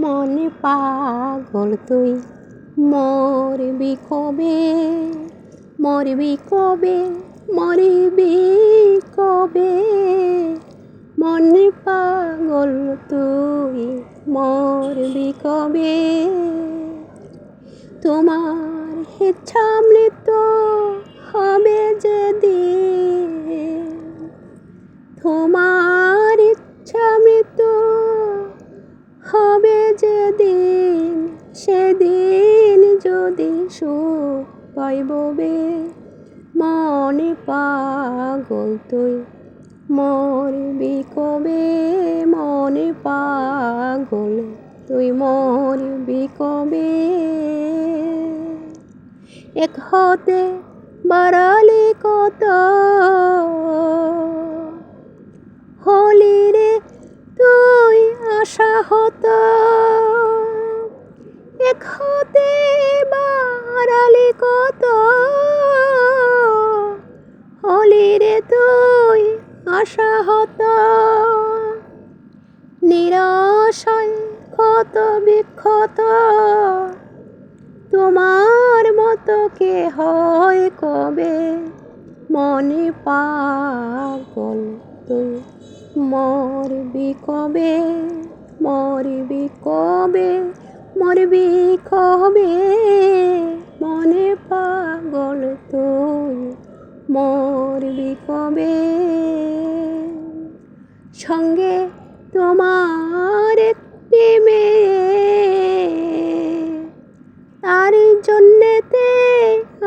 মনে পাগল তুই। মরবি কবে? মরবি কবে? মরবি কবে? মনে পাগল তুই, মরবি কবে? তোমার ইচ্ছা মৃত্যু হবে যদি তোমার ইচ্ছা মৃত্যু হবে যেদিন সেদিন যদি সুখ পাইববে মনে পাগল তুই মরবি কবে? মনে পাগল তুই মরবি কবে? এক হতে বাড়ালি কত এক হতে বাড়ালি কত? হলি রে তুই আশা হতো। নিরাশায় কত বিক্ষত? তোমার মতো কে হয় কবে? মনে পাগল তুই মরবি কবে? মরবি কবে? মরবি কবে? মনে পাগল তুই, মরবি কবে? সঙ্গে তোমার একটি মেয়ে, তার জন্যেতে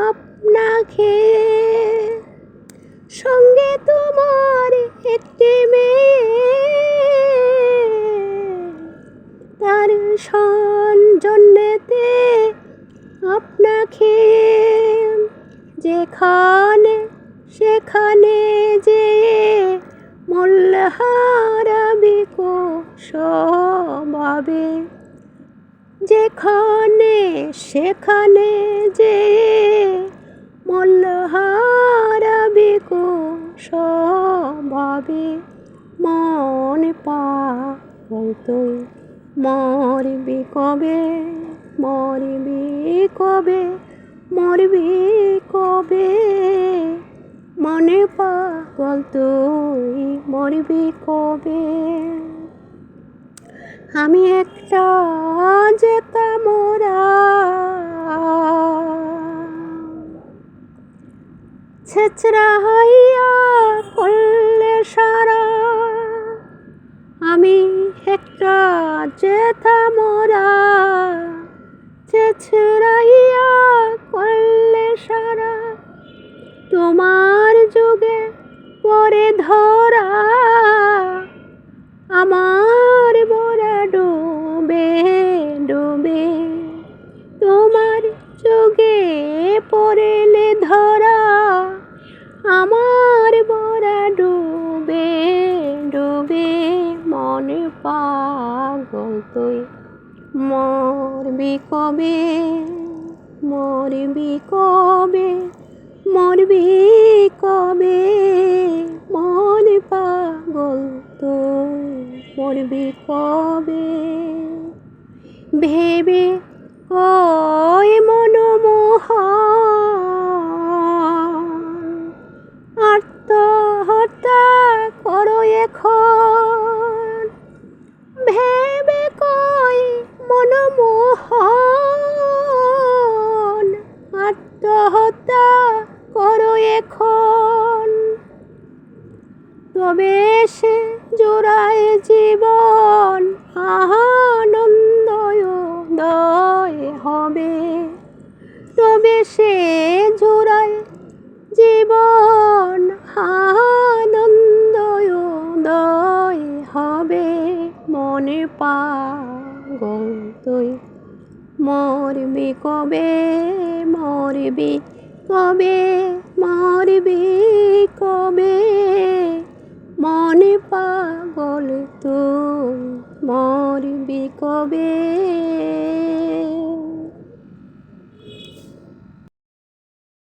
আপনাকে। সঙ্গে তোমার একটি মেয়ে জন্যেতে আপনাকে যেখানে, সেখানে যে মূল্য হারাবি স্বভাবে যেখানে, সেখানে যে মূল্য হারাবি স্বভাবে মন পা তুই মরবি কবে? মরবি কবে? মরবি কবে? মনে পাগল তুই, মরবি কবে? আমি একটা যেতাম মোরা। ছেচরা হইয়া করলে সারা। আমি একটা যেতাম মোরা। ছেচরাইয়া করলে সারা। তোমার যুগে পরে ধরা। আমার মোরা ডুবে ডুবে। তোমার চোখে পড়েলে ধরা। আমার মোরা ডুবে ডুবে। মনে পাগল তুই। মরবি কবে? মরবি কবে? মরবি কবে? মন পাগল তুই মরবি কবে? ভেবে ওই মনোমোহ আত্মহত্যা করো এখন। আত্মহত্যা করো এখন। তবে সে জোড়ায় জীবন মরবি কবে মরবি কবে মরবি কবে? মনে পাগল তো মরবি কবে?